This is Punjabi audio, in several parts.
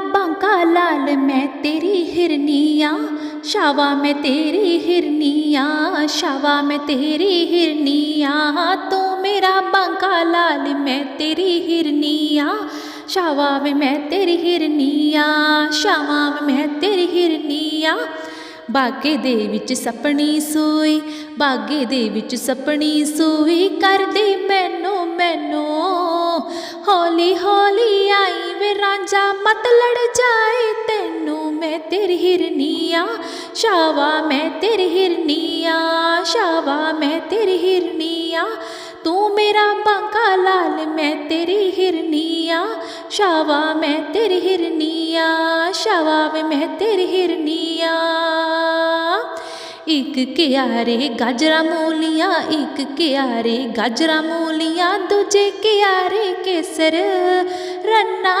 ਬਾਂਕਾ ਲਾਲ ਮੈਂ ਤੇਰੀ ਹਿਰਨੀਆਂ ਸ਼ਾਵਾ ਮੈਂ ਤੇਰੀ ਹਿਰਨੀਆਂ ਸ਼ਾਵਾ ਮੈਂ ਤੇਰੀ ਹਿਰਨੀਆਂ। ਤੂੰ ਮੇਰਾ ਬਾਂਕਾ ਲਾਲ ਮੈਂ ਤੇਰੀ ਹਿਰਨੀਆਂ ਸ਼ਾਵਾ ਵੇ ਮੈਂ ਤੇਰੀ ਹਿਰਨੀਆਂ ਸ਼ਾਵਾ ਮੈਂ ਤੇਰੀ ਹਿਰਨੀਆਂ। ਬਾਗੇ ਦੇ ਵਿੱਚ ਸਪਣੀ ਸੂਈ, ਬਾਗੇ ਦੇ ਵਿੱਚ ਸਪਣੀ ਸੂਈ, ਕਰਦੇ ਮੈਨੂੰ ਮੈਨੂੰ ਵੇ ਰਾਂਝਾ ਮਤ ਲੜ ਜਾਏ, ਤੈਨੂੰ ਮੈਂ ਤੇਰੀ ਹਿਰਨੀਆਂ। ਸ਼ਾਵਾ ਮੈਂ ਤੇਰੀ ਹਿਰਨੀਆਂ, ਸ਼ਾਵਾ ਮੈਂ ਤੇਰੀ ਹਿਰਨੀਆਂ। ਤੂੰ ਮੇਰਾ ਬਾਂਕਾ ਲਾਲ, ਮੈਂ ਤੇਰੀ ਹਿਰਨੀਆਂ। ਸ਼ਾਵਾ ਮੈਂ ਤੇਰੀ ਹਿਰਨੀਆਂ, ਸ਼ਾਵਾ ਵੇ ਮੈਂ ਤੇਰੀ ਹਿਰਨੀਆਂ। ਇੱਕ ਕਿਆਰੇ ਗਾਜਰਾ ਮੂਲੀਆਂ, ਇੱਕ ਕਿਆਰੇ ਗਾਜਰਾ ਮੂਲੀਆਂ, ਦੂਜੇ ਕਿਆਰੇ ਕੇਸਰ। ਰੰਨਾ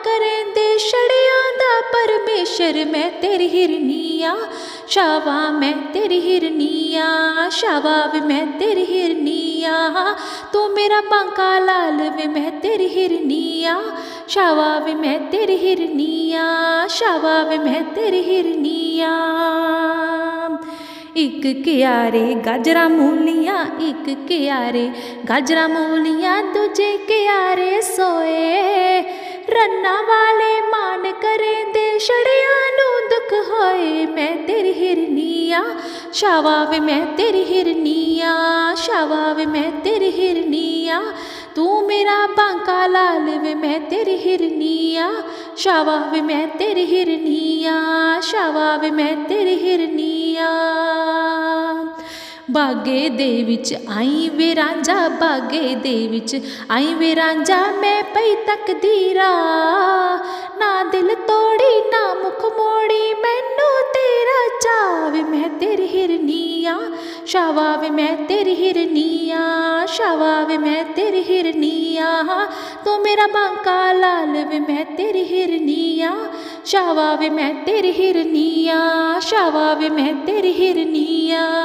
ਵਾਲੇ ਮਾਣ ਕਰੇਂਦੇ ਛੜਿਆਂ ਦਾ ਪਰਮੇਸ਼ਰ ਮੈਂ ਤੇਰੀ ਹਿਰਨੀਆਂ ਸ਼ਾਵਾ ਮੈਂ ਤੇਰੀ ਹਿਰਨੀਆਂ ਸ਼ਾਵਾ ਵੇ ਮੈਂ ਤੇਰੀ ਹਿਰਨੀਆਂ ਤੂੰ ਮੇਰਾ ਬਾਂਕਾ ਲਾਲ ਵੇ ਮੈਂ ਤੇਰੀ ਹਿਰਨੀਆਂ ਸ਼ਾਵਾ ਵੇ ਮੈਂ ਤੇਰੀ ਹਿਰਨੀਆਂ ਸ਼ਾਵਾ ਵੇ ਮੈਂ ਤੇਰੀ ਹਿਰਨੀਆਂ ਇੱਕ ਕਿਆਰੇ ਗਾਜਰਾ ਮੂਲੀਆਂ ਇੱਕ ਕਿਆਰੇ ਗਾਜਰਾ ਮੂਲੀਆਂ ਦੂਜੇ ਕਿਆਰੇ ਸੋਏ ਰੰਨਾ ਵਾਲੇ ਮਾਨ ਕਰੇਂਦੇ, ਛੜਿਆਂ ਨੂੰ ਦੁੱਖ ਹੋਏ, ਮੈਂ ਤੇਰੀ ਹਿਰਨੀਆਂ। ਸ਼ਾਵਾ ਵੇ ਮੈਂ ਤੇਰੀ ਹਿਰਨੀਆਂ। ਸ਼ਾਵਾ ਵੇ ਮੈਂ ਤੇਰੀ ਹਿਰਨੀਆਂ। ਤੂੰ ਮੇਰਾ ਬਾਂਕਾ ਲਾਲ ਵੇ, ਮੈਂ ਤੇਰੀ ਹਿਰਨੀਆਂ। ਸ਼ਾਵਾ ਵੇ ਮੈਂ ਤੇਰੀ ਹਿਰਨੀਆਂ। ਸ਼ਾਵਾ ਵੇ ਮੈਂ ਤੇਰੀ ਹਿਰਨੀਆਂ। ਬਾਗੇ ਦੇ ਵਿੱਚ ਆਈ ਵੇ ਰਾਂਝਾ, ਬਾਗੇ ਦੇ ਵਿੱਚ ਆਈ ਵੇ ਰਾਂਝਾ, ਮੈਂ ਪਈ ਤਕਦੀਰਾ ਨਾ ਦਿਲ ਤੋੜੀ, ਨਾ ਮੁਖ ਮੋੜੀ, ਮੈਨੂੰ ਤੇਰਾ ਚਾਵੇ, ਮੈਂ ਤੇਰੀ ਹਿਰਨੀਆਂ। ਸ਼ਾਵਾ ਵੇ ਮੈਂ ਤੇਰੀ ਹਿਰਨੀਆਂ। ਸ਼ਾਵਾ ਵੇ ਮੈਂ ਤੇਰੀ ਹਿਰਨੀਆਂ। ਤੂੰ ਮੇਰਾ ਬਾਂਕਾ ਲਾਲ ਵੇ ਮੈਂ ਤੇਰੀ ਹਿਰਨੀਆਂ। ਸ਼ਾਵਾ ਵੇ ਮੈਂ ਤੇਰੀ ਹਿਰਨੀਆਂ। ਸ਼ਾਵਾ ਵੇ ਮੈਂ ਤੇਰੀ ਹਿਰਨੀਆਂ।